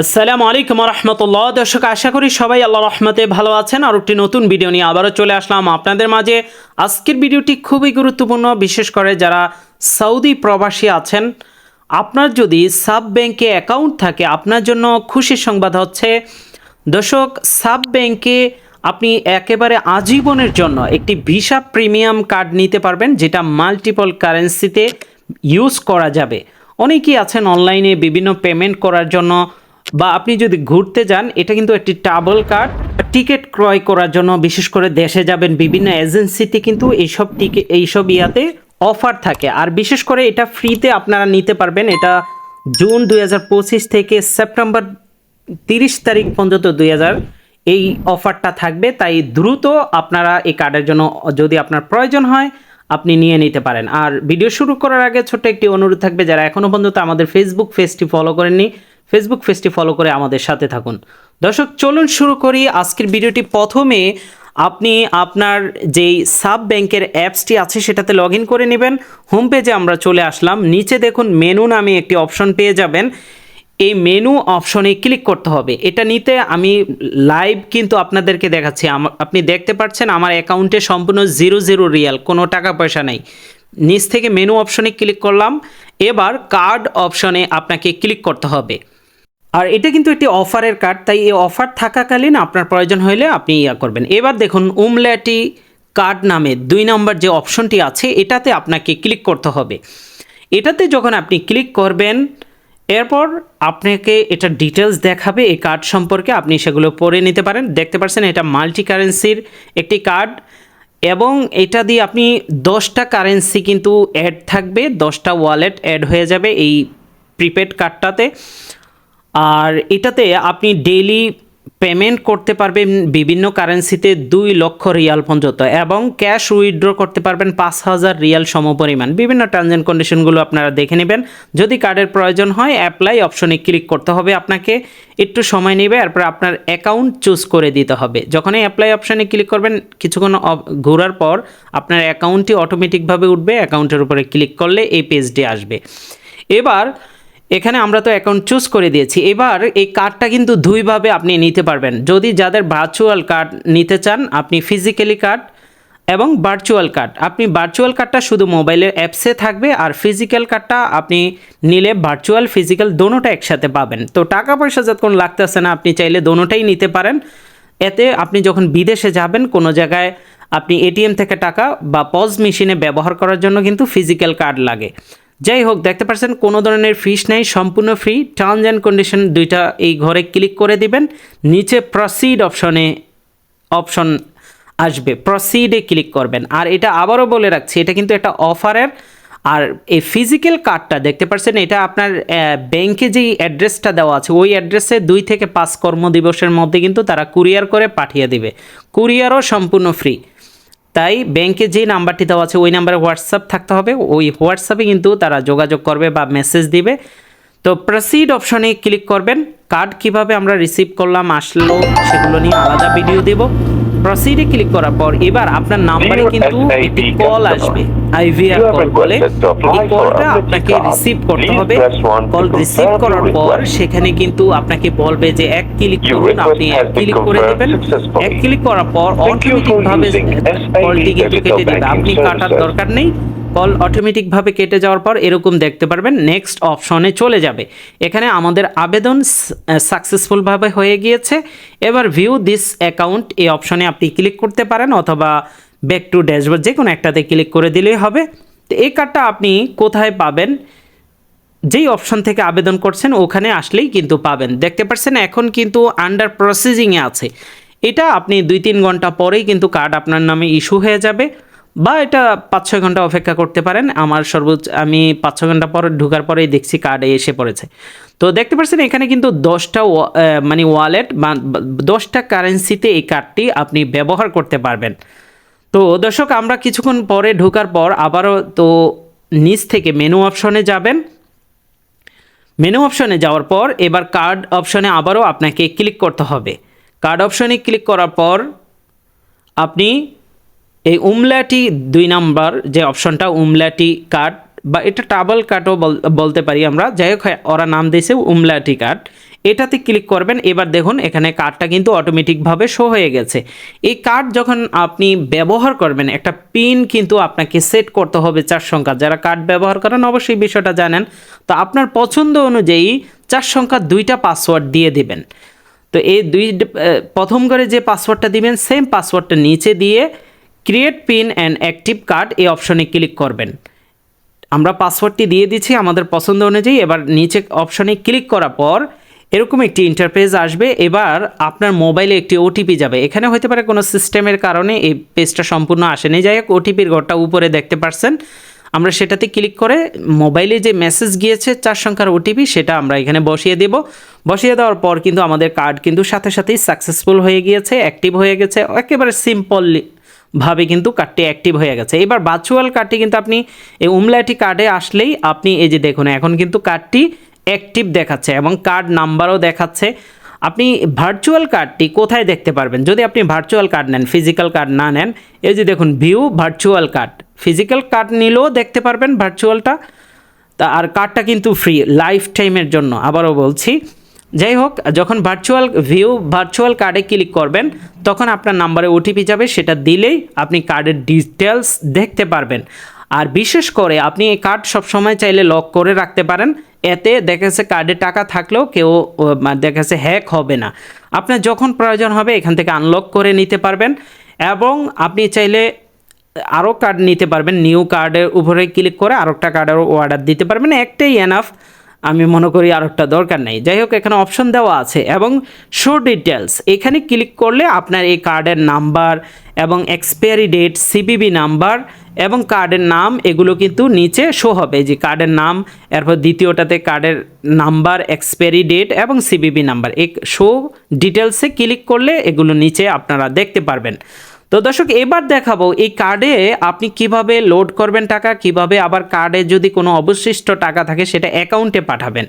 আসসালামু আলাইকুম রহমতুল্লাহ দর্শক, আশা করি সবাই আল্লাহ রহমতে ভালো আছেন। আর একটি নতুন ভিডিও নিয়ে আবারও চলে আসলাম আপনাদের মাঝে। আজকের ভিডিওটি খুবই গুরুত্বপূর্ণ, বিশেষ করে যারা সৌদি প্রবাসী আছেন, আপনার যদি সাব ব্যাংকে অ্যাকাউন্ট থাকে, আপনার জন্য খুশির সংবাদ হচ্ছে, দর্শক, সাব ব্যাংকে আপনি একেবারে আজীবনের জন্য একটি ভিসা প্রিমিয়াম কার্ড নিতে পারবেন, যেটা মাল্টিপল কারেন্সিতে ইউজ করা যাবে। অনেকেই আছেন অনলাইনে বিভিন্ন পেমেন্ট করার জন্য বা আপনি যদি ঘুরতে যান, এটা কিন্তু একটি ট্রাভেল কার্ড টিকিট ক্রয় করার জন্য বিশেষ করে দেশে যাবেন, বিভিন্ন এজেন্সিতে কিন্তু এইসব টিকিট এইসব ইয়াতে অফার থাকে। আর বিশেষ করে এটা ফ্রিতে আপনারা নিতে পারবেন, এটা জুন দুই হাজার পঁচিশ থেকে সেপ্টেম্বর তিরিশ তারিখ পর্যন্ত দুই হাজার এই অফারটা থাকবে। তাই দ্রুত আপনারা এই কার্ডের জন্য যদি আপনার প্রয়োজন হয়, আপনি নিয়ে নিতে পারেন। আর ভিডিও শুরু করার আগে ছোট্ট একটি অনুরোধ থাকবে, যারা এখনও পর্যন্ত আমাদের ফেসবুক পেজটি ফলো করেননি ফেসবুক পেজটি ফলো করে আমাদের সাথে থাকুন। দর্শক, চলুন শুরু করি আজকের ভিডিওটি। প্রথমে আপনি আপনার যেই সাব ব্যাংকের অ্যাপসটি আছে সেটাতে লগ করে নেবেন। হোম পেজে আমরা চলে আসলাম। নিচে দেখুন মেনু নামে একটি অপশন পেয়ে যাবেন। এই মেনু অপশনে ক্লিক করতে হবে। এটা নিতে আমি লাইভ কিন্তু আপনাদেরকে দেখাচ্ছি। আপনি দেখতে পাচ্ছেন আমার অ্যাকাউন্টে সম্পূর্ণ জিরো জিরো রিয়াল কোনো টাকা পয়সা নেই। নিচ থেকে মেনু অপশনে ক্লিক করলাম। এবার কার্ড অপশনে আপনাকে ক্লিক করতে হবে। আর এটা কিন্তু একটি অফারের কার্ড, তাই এই অফার থাকাকালীন আপনার প্রয়োজন হলে আপনি ইয়া করবেন। এবার দেখুন উমল্যাটি কার্ড নামে দুই নম্বর যে অপশনটি আছে, এটাতে আপনাকে ক্লিক করতে হবে। এটাতে যখন আপনি ক্লিক করবেন, এরপর আপনাকে এটা ডিটেলস দেখাবে, এই কার্ড সম্পর্কে আপনি সেগুলো পড়ে নিতে পারেন। দেখতে পাচ্ছেন, এটা মাল্টি কারেন্সির একটি কার্ড এবং এটা দিয়ে আপনি দশটা কারেন্সি কিন্তু অ্যাড থাকবে, দশটা ওয়ালেট অ্যাড হয়ে যাবে এই প্রিপেড কার্ডটাতে। আর এটাতে আপনি ডেইলি পেমেন্ট করতে পারবেন বিভিন্ন কারেন্সিতে দুই লক্ষ রিয়াল পর্যন্ত এবং ক্যাশ উইথড্র করতে পারবেন পাঁচ হাজার রিয়াল সমপরিমাণ। বিভিন্ন টার্মস অ্যান্ড কন্ডিশনগুলো আপনারা দেখে নেবেন। যদি কার্ডের প্রয়োজন হয় অ্যাপ্লাই অপশনে ক্লিক করতে হবে আপনাকে। একটু সময় নেবে, এরপর আপনার অ্যাকাউন্ট চুজ করে দিতে হবে। যখনই অ্যাপ্লাই অপশনে ক্লিক করবেন, কিছুক্ষণ ঘোরার পর আপনার অ্যাকাউন্টটি অটোমেটিকভাবে উঠবে অ্যাকাউন্টের উপরে ক্লিক করলে এই পেজটি আসবে। এবার এখানে আমরা তো অ্যাকাউন্ট চুজ করে দিয়েছি। এবার এই কার্ডটা কিন্তু দুইভাবে আপনি নিতে পারবেন। যদি যাদের ভার্চুয়াল কার্ড নিতে চান, আপনি ফিজিক্যালি কার্ড এবং ভার্চুয়াল কার্ড আপনি ভার্চুয়াল কার্ডটা শুধু মোবাইলের অ্যাপসে থাকবে আর ফিজিক্যাল কার্ডটা আপনি নিলে ভার্চুয়াল ফিজিক্যাল দোনোটা একসাথে পাবেন। তো টাকা পয়সা যতক্ষণ লাগতেছে না, আপনি চাইলে দোনোটাই নিতে পারেন। এতে আপনি যখন বিদেশে যাবেন, কোনো জায়গায় আপনি এটিএম থেকে টাকা বা পজ মেশিনে ব্যবহার করার জন্য কিন্তু ফিজিক্যাল কার্ড লাগে। যাই হোক দেখতে পাচ্ছেন, কোনো ধরনের ফিস নেই, সম্পূর্ণ ফ্রি টার্মস অ্যান্ড কন্ডিশন দুইটা এই ঘরে ক্লিক করে দিবেন। নিচে প্রসিড অপশনে অপশন আসবে। প্রসিডে ক্লিক করবেন। আর এটা আবারও বলে রাখছি, এটা কিন্তু একটা অফারের আর এই ফিজিক্যাল কার্ডটা দেখতে পাচ্ছেন, এটা আপনার ব্যাংকে যেই অ্যাড্রেসটা দেওয়া আছে, ওই অ্যাড্রেসে দুই থেকে পাঁচ কর্মদিবসের মধ্যে কিন্তু তারা কুরিয়ার করে পাঠিয়ে দিবে। কুরিয়ারও সম্পূর্ণ ফ্রি তাই ব্যাংকে যে নাম্বারটি দেওয়া আছে, ওই নাম্বারে হোয়াটসঅ্যাপ থাকতে হবে। ওই হোয়াটসঅ্যাপে কিন্তু তারা যোগাযোগ করবে বা মেসেজ দিবে। তো প্রসিড অপশনে ক্লিক করবেন। কার্ড কীভাবে আমরা রিসিভ করলাম, আসলো, সেগুলো নিয়ে আলাদা ভিডিও দেব। প্রসিডে ক্লিক করার পর এবার আপনার নাম্বারে কিন্তু একটি কল আসবে। আইভিআর কল বলে এই কলটা আপনাকে রিসিভ করতে হবে। কল রিসিভ করার পর সেখানে কিন্তু আপনাকে বলবে যে এক ক্লিক করুন আপনি এক ক্লিক করে দেবেন। এক ক্লিক করার পর অটোমেটিক ভাবে কলটি কিন্তু কেটে দেবে। আপনি কাটার দরকার নেই। কল অটোমেটিকভাবে কেটে যাওয়ার পর এরকম দেখতে পারবেন নেক্সট অপশনে চলে যাবে। এখানে আমাদের আবেদন সাকসেসফুলভাবে হয়ে গিয়েছে। এবার ভিউ দিস অ্যাকাউন্ট এই অপশনে আপনি ক্লিক করতে পারেন অথবা ব্যাক টু ড্যাশবোর্ড যে কোনো একটাতে ক্লিক করে দিলেই হবে। তো এই কার্ডটা আপনি কোথায় পাবেন? যেই অপশন থেকে আবেদন করছেন ওখানে আসলেই কিন্তু পাবেন। দেখতে পাচ্ছেন এখন কিন্তু আন্ডার প্রসেসিংয়ে আছে। এটা আপনি দুই তিন ঘণ্টা পরেই কিন্তু কার্ড আপনার নামে ইস্যু হয়ে যাবে। বা এটা পাঁচ ছয় ঘণ্টা অপেক্ষা করতে পারেন। আমার সর্বোচ্চ, আমি পাঁচ ছয় ঘণ্টা পরে ঢোকার পরেই দেখছি কার্ডে এসে পড়েছে। তো দেখতে পাচ্ছেন এখানে কিন্তু দশটা মানে ওয়ালেট বা দশটা কারেন্সিতে এই কার্ডটি আপনি ব্যবহার করতে পারবেন। তো দর্শক, আমরা কিছুক্ষণ পরে ঢোকার পর আবারও তো নিচ থেকে মেনু অপশনে যাবেন। মেনু অপশনে যাওয়ার পর এবার কার্ড অপশনে আবারও আপনাকে ক্লিক করতে হবে। কার্ড অপশনে ক্লিক করার পর আপনি এই উমলাটি দুই নাম্বার যে অপশনটা উমলাটি কার্ড বা এটা টাবল কার্ডও বল- বলতে পারি আমরা। যাই হোক হ্যাঁ, ওরা নাম দিয়েছে উমলাটি কার্ড। এটাতে ক্লিক করবেন এবার দেখুন এখানে কার্ডটা কিন্তু অটোমেটিকভাবে শো হয়ে গেছে। এই কার্ড যখন আপনি ব্যবহার করবেন একটা পিন কিন্তু আপনাকে সেট করতে হবে চার সংখ্যা। যারা কার্ড ব্যবহার করেন অবশ্যই বিষয়টা জানেন। তো আপনার পছন্দ অনুযায়ী চার সংখ্যার দুইটা পাসওয়ার্ড দিয়ে দিবেন। তো এই দুই প্রথম করে যে পাসওয়ার্ডটা দিবেন সেম পাসওয়ার্ডটা নিচে দিয়ে create pin and active card এই অপশনে ক্লিক করবেন। আমরা পাসওয়ার্ডটি দিয়ে দিচ্ছি আমাদের পছন্দ অনুযায়ী, এবার নিচে অপশনে ক্লিক করার পর এরকম একটি ইন্টারফেস আসবে। এবার আপনার মোবাইলে একটি ওটিপি যাবে। এখানে হতে পারে কোনো সিস্টেমের কারণে এই পেজটা সম্পূর্ণ আসেনি। যাই হোক ওটিপির ঘরটা উপরে দেখতে পারছেন। আমরা সেটাতে ক্লিক করে মোবাইলে যে মেসেজ গিয়েছে, চার সংখ্যার ওটিপি সেটা আমরা এখানে বসিয়ে দেব। বসিয়ে দেওয়ার পর কিন্তু আমাদের কার্ড কিন্তু সাথে সাথেই সাকসেসফুল হয়ে গিয়েছে অ্যাক্টিভ হয়ে গেছে। একেবারে সিম্পলি ভাবে কিন্তু কার্ডটি অ্যাক্টিভ হয়ে গেছে। এবার ভার্চুয়াল কার্ডটি কিন্তু আপনি এই উমলাইটি কার্ডে আসলেই আপনি এই যে দেখুন, এখন কিন্তু কার্ডটি অ্যাক্টিভ দেখাচ্ছে এবং কার্ড নাম্বারও দেখাচ্ছে। আপনি ভার্চুয়াল কার্ডটি কোথায় দেখতে পারবেন? যদি আপনি ভার্চুয়াল কার্ড নেন ফিজিক্যাল কার্ড না নেন, এই যে দেখুন view virtual card physical card নিলেও দেখতে পারবেন ভার্চুয়ালটা তা আর কার্ডটা কিন্তু ফ্রি লাইফ টাইমের জন্য। আবারও বলছি যাই হোক যখন ভার্চুয়াল ভিউ ভার্চুয়াল কার্ডে ক্লিক করবেন, তখন আপনার নাম্বারে ওটিপি যাবে, সেটা দিলেই আপনি কার্ডের ডিটেলস দেখতে পারবেন। আর বিশেষ করে আপনি এই কার্ড সবসময় চাইলে লক করে রাখতে পারেন, এতে দেখা যাচ্ছে কার্ডে টাকা থাকলেও কেউ দেখা যাচ্ছে হ্যাক হবে না। আপনার যখন প্রয়োজন হবে, এখান থেকে আনলক করে নিতে পারবেন, এবং আপনি চাইলে আরও কার্ড নিতে পারবেন নিউ কার্ডের উপরে ক্লিক করে আরেকটা কার্ডের অর্ডার দিতে পারবেন, একটাই এনাফ আমি মনে করি আর একটা দরকার নেই। যাই হোক, এখানে অপশন দেওয়া আছে এবং শো ডিটেলস এখানে ক্লিক করলে আপনার এই কার্ডের নাম্বার এবং এক্সপায়ারি ডেট সিবিবি নাম্বার এবং কার্ডের নাম, এগুলো কিন্তু নিচে শো হবে। যে কার্ডের নাম, এরপর দ্বিতীয়টাতে কার্ডের নাম্বার এক্সপায়ারি ডেট এবং সিবিবি নাম্বার এই শো ডিটেলসে ক্লিক করলে এগুলো নিচে আপনারা দেখতে পারবেন। তো দর্শক, এবার দেখাবো এই কার্ডে আপনি কীভাবে লোড করবেন টাকা, কীভাবে আবার কার্ডে যদি কোনো অবশিষ্ট টাকা থাকে সেটা অ্যাকাউন্টে পাঠাবেন।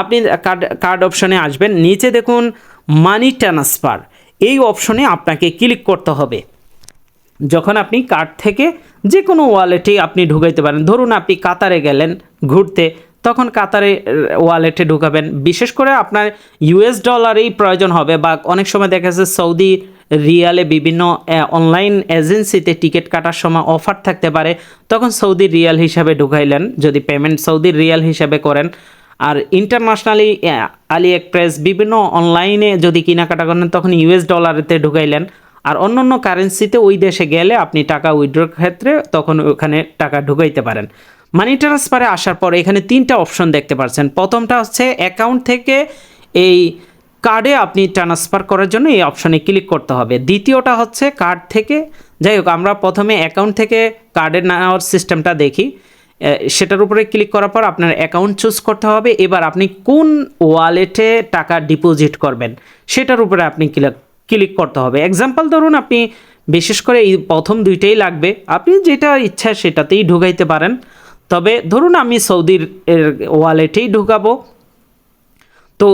আপনি কার্ড কার্ড অপশনে আসবেন, নিচে দেখুন মানি ট্রান্সফার এই অপশনে আপনাকে ক্লিক করতে হবে। যখন আপনি কার্ড থেকে যে কোনো ওয়ালেটে আপনি ঢুকাইতে পারেন, ধরুন আপনি কাতারে গেলেন ঘুরতে, তখন কাতারে ওয়ালেটে ঢুকাবেন। বিশেষ করে আপনার ইউএস ডলারেই প্রয়োজন হবে বা অনেক সময় দেখা যাচ্ছে সৌদি রিয়ালে বিভিন্ন অনলাইন এজেন্সিতে টিকিট কাটার সময় অফার থাকতে পারে। তখন সৌদি রিয়াল হিসাবে ঢুকাইলেন, যদি পেমেন্ট সৌদি রিয়াল হিসাবে করেন। আর ইন্টারন্যাশনালি আলি এক্সপ্রেস বিভিন্ন অনলাইনে যদি কেনাকাটা করেন, তখন ইউএস ডলারেতে ঢুকাইলেন। আর অন্য অন্য কারেন্সিতে ওই দেশে গেলে আপনি টাকা উইথড্রোর ক্ষেত্রে তখন ওখানে টাকা ঢুকাইতে পারেন। মানি ট্রান্সফারে আসার পর এখানে তিনটা অপশন দেখতে পাচ্ছেন। প্রথমটা হচ্ছে অ্যাকাউন্ট থেকে এই কার্ডে আপনি ট্রান্সফার করার জন্য এই অপশনে ক্লিক করতে হবে। দ্বিতীয়টা হচ্ছে কার্ড থেকে, যাই হোক, আমরা প্রথমে অ্যাকাউন্ট থেকে কার্ডের নেওয়ার সিস্টেমটা দেখি। সেটার উপরে ক্লিক করার পর আপনার অ্যাকাউন্ট চুজ করতে হবে। এবার আপনি কোন ওয়ালেটে টাকা ডিপোজিট করবেন, সেটার উপরে আপনি ক্লিক ক্লিক করতে হবে। এক্সাম্পল ধরুন, আপনি বিশেষ করে এই প্রথম দুইটাই লাগবে। আপনি যেটা ইচ্ছা সেটাতেই ঢুকাইতে পারেন। তবে ধরুন, আমি সৌদির ওয়ালেটেই ঢুকাবো। তো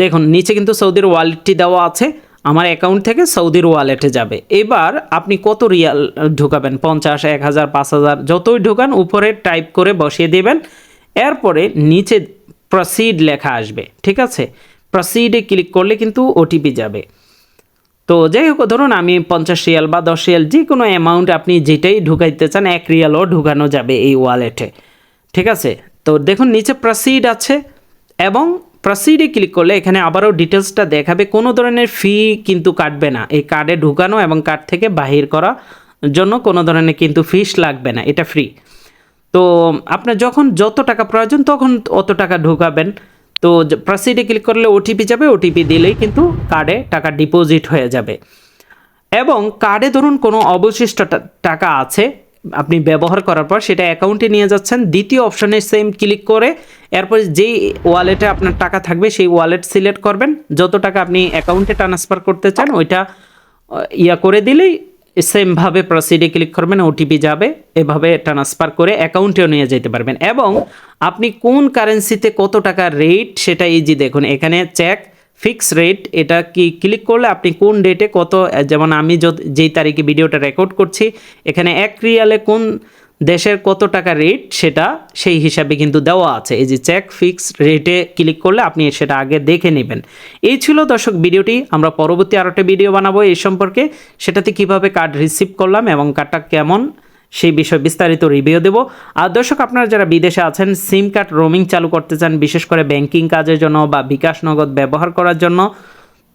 দেখুন, নিচে কিন্তু সৌদির ওয়ালেটটি দেওয়া আছে। আমার অ্যাকাউন্ট থেকে সৌদির ওয়ালেটে যাবে। এবার আপনি কত রিয়াল ঢুকাবেন? পঞ্চাশ, এক হাজার, পাঁচ হাজার, যতই ঢুকান, উপরে টাইপ করে বসিয়ে দেবেন। এরপরে নিচে প্রসিড লেখা আসবে, ঠিক আছে? প্রসিডে ক্লিক করলে কিন্তু ওটিপি যাবে। তো যাই হোক, ধরুন আমি পঞ্চাশ রিয়াল বা দশ রিয়াল, যে কোনো অ্যামাউন্ট আপনি যেটাই ঢুকাইতে চান, এক রিয়ালও ঢুকানো যাবে এই ওয়ালেটে ঠিক আছে? তো দেখুন, নিচে প্রসিড আছে এবং প্রসিডে ক্লিক করলে এখানে আবারও ডিটেলসটা দেখাবে। কোনো ধরনের ফি কিন্তু কাটবে না। এই কার্ডে ঢুকানো এবং কার্ড থেকে বাহির করা জন্য কোনো ধরনের কিন্তু ফিস লাগবে না। এটা ফ্রি তো আপনার যখন যত টাকা প্রয়োজন তখন অত টাকা ঢুকাবেন। তো প্রসিডে ক্লিক করলে ওটিপি যাবে। ওটিপি দিলেই কিন্তু কার্ডে টাকা ডিপোজিট হয়ে যাবে। এবং কার্ডে ধরুন কোনো অবশিষ্ট টাকা আছে। আপনি ব্যবহার করার পর সেটা অ্যাকাউন্টে নিয়ে যাচ্ছেন। দ্বিতীয় অপশনে সেম ক্লিক করে এরপর যেই ওয়ালেটে আপনার টাকা থাকবে, সেই ওয়ালেট সিলেক্ট করবেন। যত টাকা আপনি অ্যাকাউন্টে ট্রান্সফার করতে চান, ওইটা ইয়া করে দিলেই সেমভাবে প্রসিডে ক্লিক করবেন ওটিপি যাবে। এভাবে ট্রান্সফার করে অ্যাকাউন্টেও নিয়ে যেতে পারবেন। এবং আপনি কোন কারেন্সিতে কত টাকা রেট সেটা যে দেখুন, এখানে চেক ফিক্স রেট এটা কি ক্লিক করলে আপনি কোন ডেটে কত, যেমন আমি যেই তারিখে ভিডিওটা রেকর্ড করছি, এখানে এক রিয়ালে কোন দেশের কত টাকা রেট সেটা, সেই হিসাবে কিন্তু দেওয়া আছে। এই যে চেক ফিক্স রেটে ক্লিক করলে আপনি সেটা আগে দেখে নেবেন। এই ছিল দর্শক ভিডিওটি আমরা পরবর্তী আরও একটা ভিডিও বানাবো এই সম্পর্কে। সেটাতে কীভাবে কার্ড রিসিভ করলাম এবং কার্ডটা কেমন সেই বিষয়ে বিস্তারিত রিভিউ দেব। আর দর্শক, আপনারা যারা বিদেশে আছেন সিম কার্ড রোমিং চালু করতে চান, বিশেষ করে ব্যাংকিং কাজের জন্য বা বিকাশ নগদ ব্যবহার করার জন্য,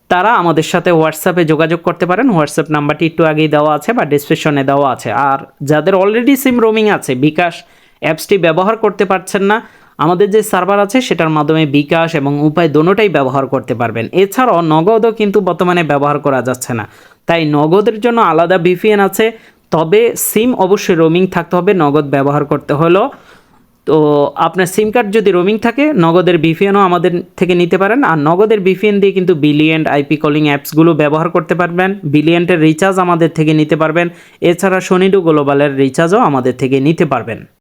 তারা আমাদের সাথে হোয়াটসঅ্যাপে যোগাযোগ করতে পারেন। হোয়াটসঅ্যাপ নাম্বারটি একটু আগেই দেওয়া আছে বা ডিসক্রিপশনে দেওয়া আছে। আর যাদের অলরেডি সিম রোমিং আছে, বিকাশ অ্যাপসটি ব্যবহার করতে পারছেন না, আমাদের যে সার্ভার আছে, সেটার মাধ্যমে বিকাশ এবং উপায় দোনোটাই ব্যবহার করতে পারবেন। এছাড়াও নগদও কিন্তু বর্তমানে ব্যবহার করা যাচ্ছে না। তাই নগদের জন্য আলাদা ভিপিএন আছে তবে সিম অবশ্যই রোমিং থাকতে হবে, নগদ ব্যবহার করতে হলো। তো আপনার সিম কার্ড যদি রোমিং থাকে, নগদের ভিপিএনও আমাদের থেকে নিতে পারেন। আর নগদের ভিপিএন দিয়ে কিন্তু বিলিয়েন্ট আইপি কলিং অ্যাপসগুলো ব্যবহার করতে পারবেন। বিলিয়েন্টের রিচার্জ আমাদের থেকে নিতে পারবেন। এছাড়া সনিডু গ্লোবালের রিচার্জও আমাদের থেকে নিতে পারবেন।